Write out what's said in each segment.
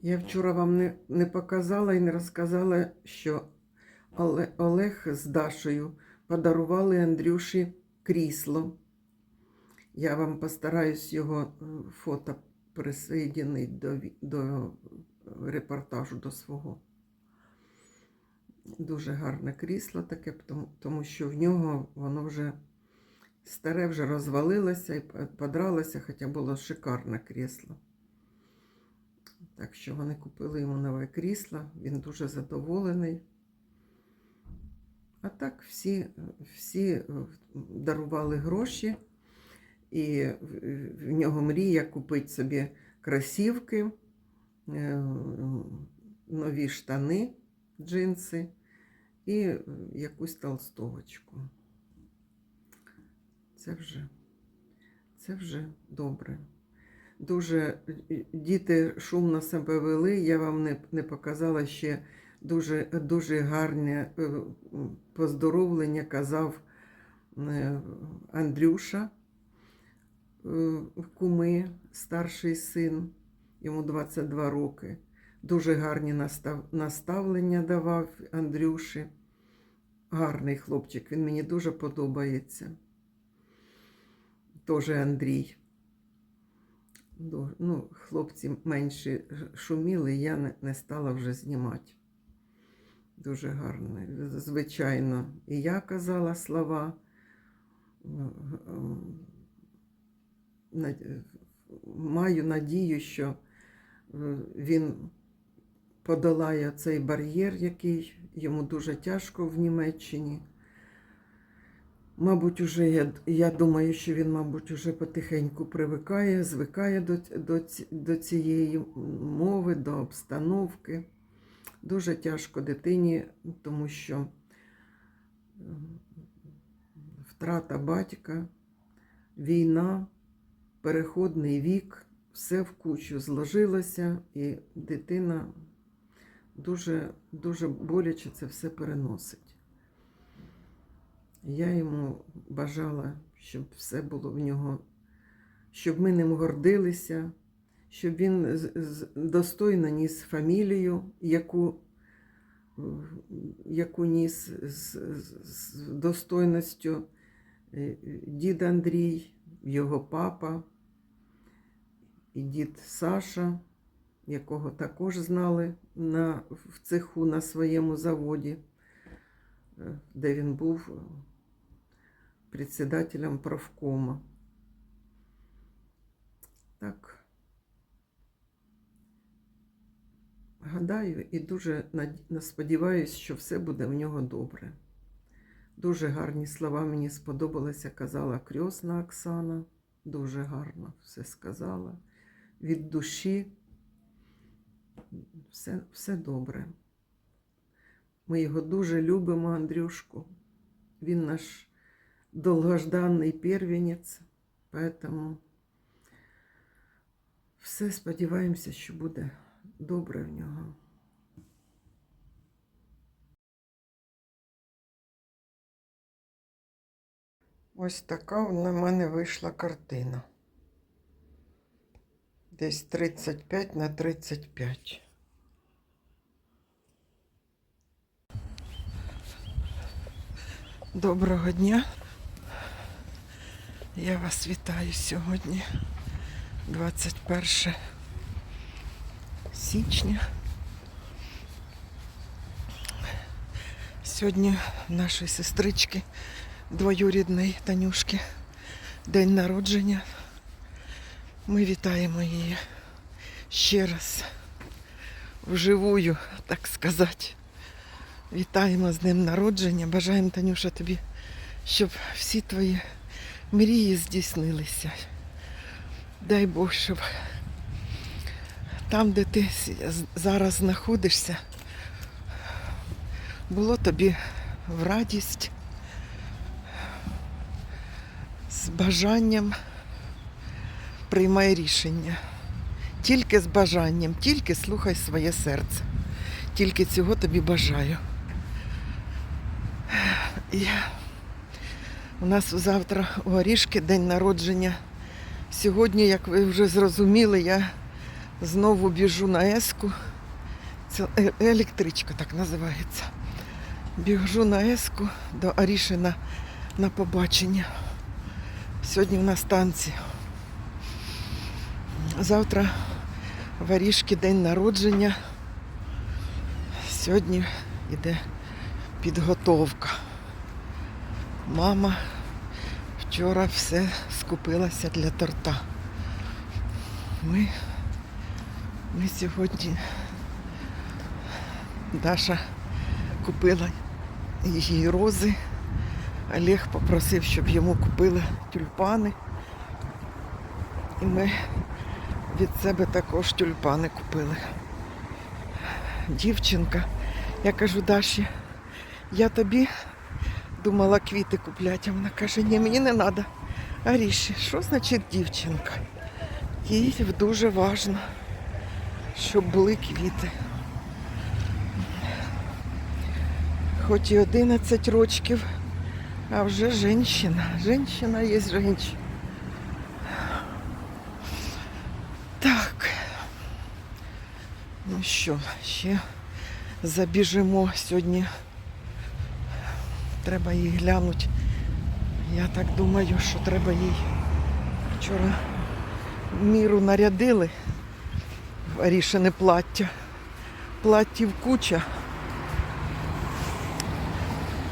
Я вчора вам не, не показала і не розказала, що Олег з Дашею подарували Андрюші крісло. Я вам постараюсь його е, фото присоединити до, до репортажу до свого. Дуже гарне крісло таке, тому, тому що в нього воно вже старе, вже розвалилося і подралося, хоча було шикарне крісло. Так що вони купили йому нове крісло, він дуже задоволений. А так всі, всі е, дарували гроші, і в- нього мрія купити собі кросівки, е, нові штани, джинси і е, якусь толстовочку. Це вже, це вже добре. Дуже е, діти шумно себе вели. Я вам не, не показала ще дуже, дуже гарне е, поздоровлення казав е, Андрюша, куми, старший син, йому 22 роки. Дуже гарні настав, наставлення давав Андрюші. Гарний хлопчик, він мені дуже подобається. Тоже Андрій. Ну, хлопці менші шуміли, я не, стала вже знімати. Дуже гарно. Звичайно, і я казала слова. Маю надію, що е, він подолає цей бар'єр, який йому дуже тяжко в Німеччині. Мабуть, уже я, я думаю, що він, мабуть, уже потихеньку привикає, звикає до, до, до цієї мови, до обстановки. Дуже тяжко дитині, тому що ем, втрата батька, війна, переходний вік, все в кучу зложилося, і дитина дуже, дуже боляче це все переносить. Я йому бажала, щоб все було в нього, щоб ми ним гордилися, щоб він достойно ніс фамілію, яку, е, яку ніс з, з- достойністю е, дід Андрій, його папа і дід Саша, якого також знали на, в цеху на своєму заводі, де він був е, председателем правкома. Так. Гадаю і дуже сподіваюся, що все буде в нього добре. Дуже гарні слова мені сподобалися, казала крьосна Оксана. Дуже гарно все сказала. Від душі все, все добре. Ми його дуже любимо, Андрюшку. Він наш долгожданний первенець, поэтому все сподіваємося, що буде добре в нього. Ось така на мене вийшла картина. Десь 35 на 35. Доброго дня. Я вас вітаю сьогодні, 21 січня. Сьогодні нашої сестрички двоюрідної Танюшки день народження. Ми вітаємо її ще раз вживую, так сказати. Вітаємо з днем народження. Бажаємо, Танюша, тобі, щоб всі твої мрії здійснилися. Дай Бог, щоб там, де ти зараз знаходишся, було тобі в радість, з бажанням приймай рішення. Тільки з бажанням, тільки слухай своє серце. Тільки цього тобі бажаю. І у нас завтра у Орішки день народження. Сьогодні, як ви вже зрозуміли, я Знову біжу на еску. Це е- електричка так називається. Біжу на еску до Арішина на побачення. Сьогодні в нас танці. Завтра в Арішки день народження. Сьогодні йде підготовка. Мама вчора все скупилася для торта. Ми, ми сьогодні Даша купила їй рози. Олег попросив, щоб йому купили тюльпани. І ми від себе також тюльпани купили. Дівчинка, я кажу Даші, я тобі думала квіти купляти, а вона каже, ні, мені не треба. Аріші, що значить дівчинка? Їй дуже важливо, щоб були квіти. Хоч і 11 років, а вже жінка. Жінка є жінка. Так. Ну що, ще забіжимо сьогодні. Треба їй глянути. Я так думаю, що треба їй вчора міру нарядили в Арішине плаття. Платтів куча.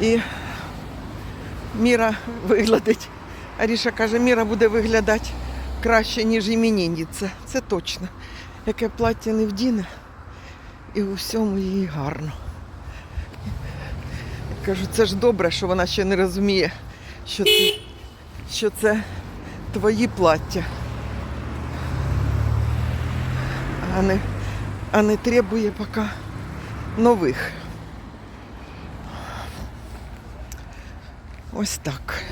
І Міра виглядить. Аріша каже, Міра буде виглядати краще, ніж іменинні. Це, це точно. Яке плаття не вдіне, і у всьому їй гарно. Кажу, це ж добре, що вона ще не розуміє, що це, що це твої плаття. А не, а не требує поки нових. Ось так.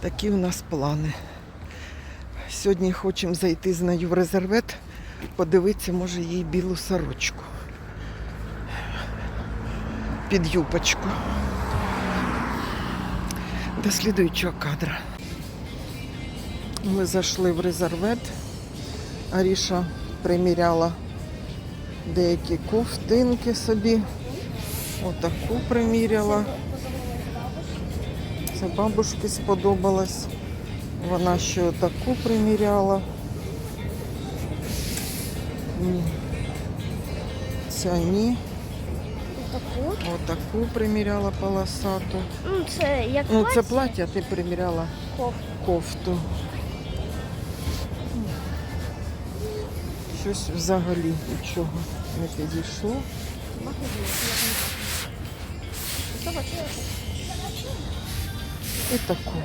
Такі у нас плани. Сьогодні хочемо зайти з нею в резервет, подивитися, може, їй білу сорочку. Під юпочку. До слідуючого кадра. Ми зайшли в резервет. Аріша приміряла деякі ковтинки собі. Отаку приміряла. Це бабушці сподобалось. Вона ще отаку приміряла. Ця ні. Таку. Отаку приміряла полосату. Ну, це як Ну, це плаття. ти приміряла Коф. кофту. Щось взагалі нічого не підійшло. І таку.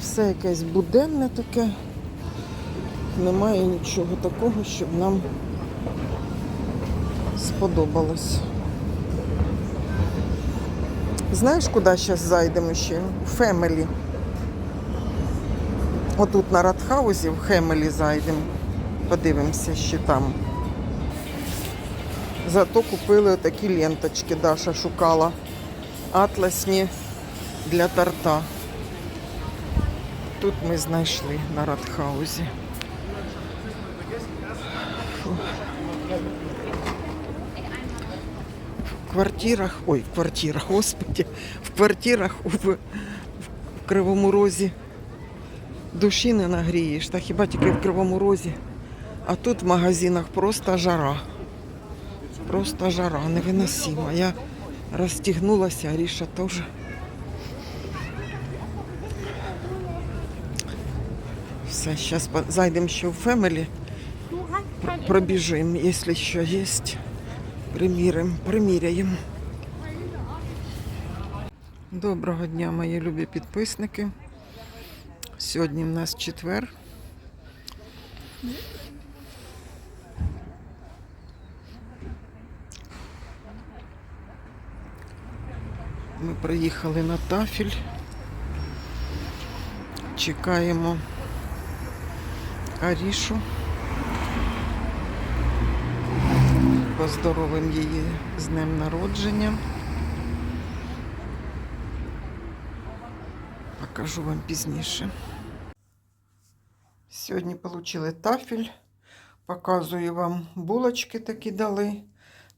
Все якесь буденне таке. Немає нічого такого, щоб нам сподобалось. Знаєш, куди зараз зайдемо ще? У Фемелі. Отут на Радхаузі в Хемелі зайдемо. Подивимося, що там. Зато купили такі ленточки, Даша шукала. Атласні для торта. Тут ми знайшли на Радхаузі. Фу. Квартирах, ой, в квартирах, господи, в квартирах в, в Кривому Розі душі не нагрієш, та хіба тільки в Кривому Розі. А тут в магазинах просто жара. Просто жара, невиносима. Я розтягнулася, Аріша теж. Все, зараз зайдемо ще в Фемелі, пробіжимо, якщо що є. Приміримо, приміряємо. Доброго дня, мої любі підписники. Сьогодні в нас четвер. Ми приїхали на тафіль. Чекаємо Арішу. Поздоровим її з днем народження. Покажу вам пізніше. Сьогодні отримали тафель. Показую вам булочки такі дали.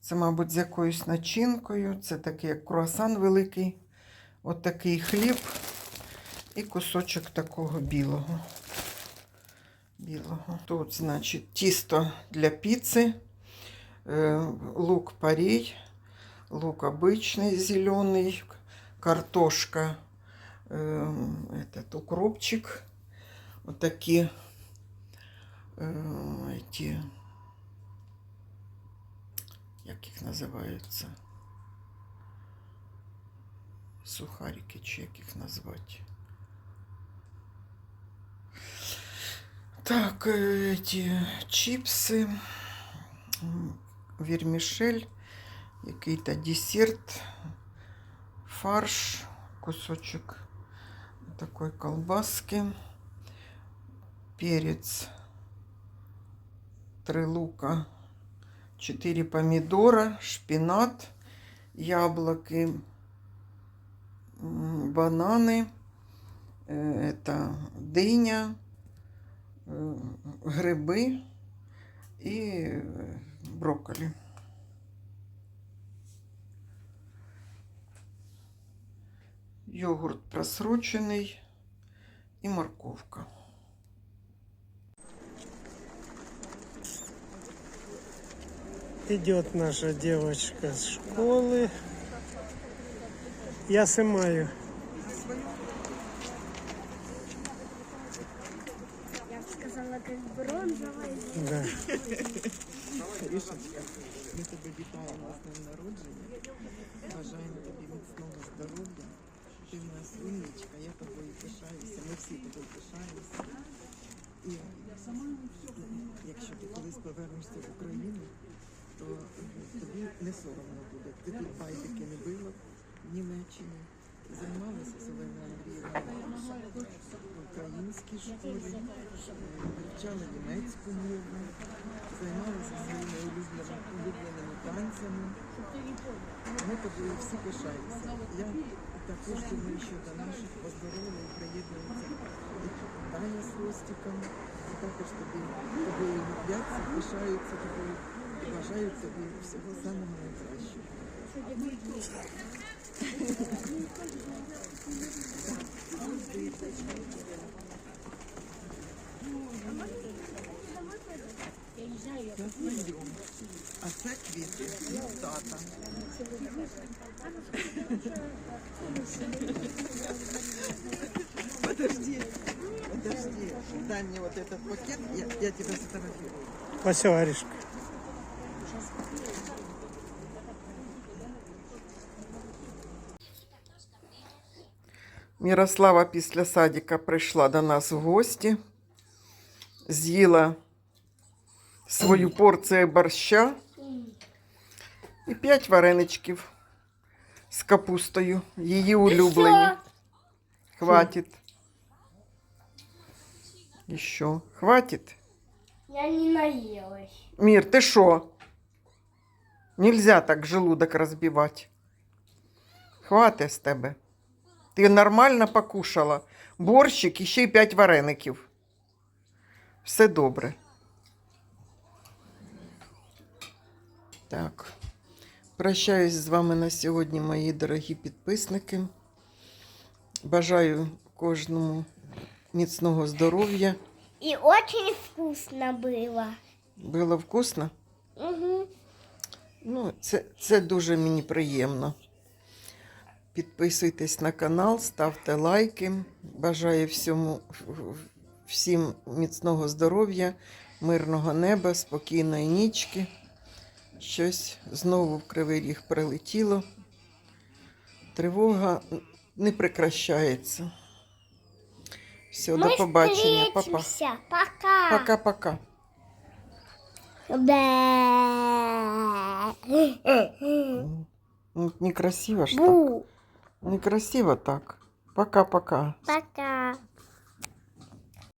Це, мабуть, з якоюсь начинкою. Це такий як круасан великий. От такий хліб і кусочок такого білого. білого. Тут, значить, тісто для піци, лук парей, лук обычный зеленый, картошка, э, этот укропчик, вот такие э, эти, як їх називаються? Сухарики, чи як їх назвати? Так, э, эти чипсы, вермишель, який-то десерт, фарш, кусочек такой колбаски, перец, три лука, четыре помидора, шпинат, яблоки, бананы, э, это дыня, э, гриби і е, брокколі. Йогурт просрочений і морковка. Идет наша девочка с школы. Я снимаю. Я б сказала, как бронзовая. Да. Рішечка, ми тебе вітаємо з днем народження. Бажаємо тобі міцного здоров'я. Ти в нас умничка, я тобою пишаюся, ми всі тобою пишаємося. І якщо ти колись повернешся в Україну, то е, тобі не соромно буде. Ти тут байдики не била в Німеччині. Займалася Солена Андріївна в українській школі, е, вивчала німецьку мову, займалася своїми улюбленими, улюбленими танцями. Ми тобою всі пишаємося. Я також думаю, що до наших Таня з Ростіком. І також тобі тобою любляться, пишаються тобою і бажають тобі всього самого найкращого. Я знайом. А це квіти від тата. Дай мне вот этот пакет, я, я тебя сфотографирую. Спасибо, Аришка. Мірослава після садика прийшла до нас в гості, з'їла свою порцію борща і п'ять вареничків з капустою. Її улюблені. Хватит. Еще. Хватит. Я не наелась. Мир, ты шо? Нельзя так желудок разбивать. Хватит з тебе. Ти нормально покушала. Борщик і ще й п'ять вареників. Все добре. Так. Прощаюсь з вами на сьогодні, мої дорогі підписники. Бажаю кожному міцного здоров'я. И очень вкусно было. Було вкусно? Угу. Ну, це, це дуже мені приємно. Підписуйтесь на канал, ставте лайки. Бажаю всьому, всім міцного здоров'я, мирного неба, спокійної нічки. Щось знову в кривий ріг прилетіло. Тривога не прекращається. Все, до побачення. Папа. встретимся. Пока. Пока-пока. Да. Ну, некрасиво ж так. Бу. Некрасиво так. Пока-пока. Пока.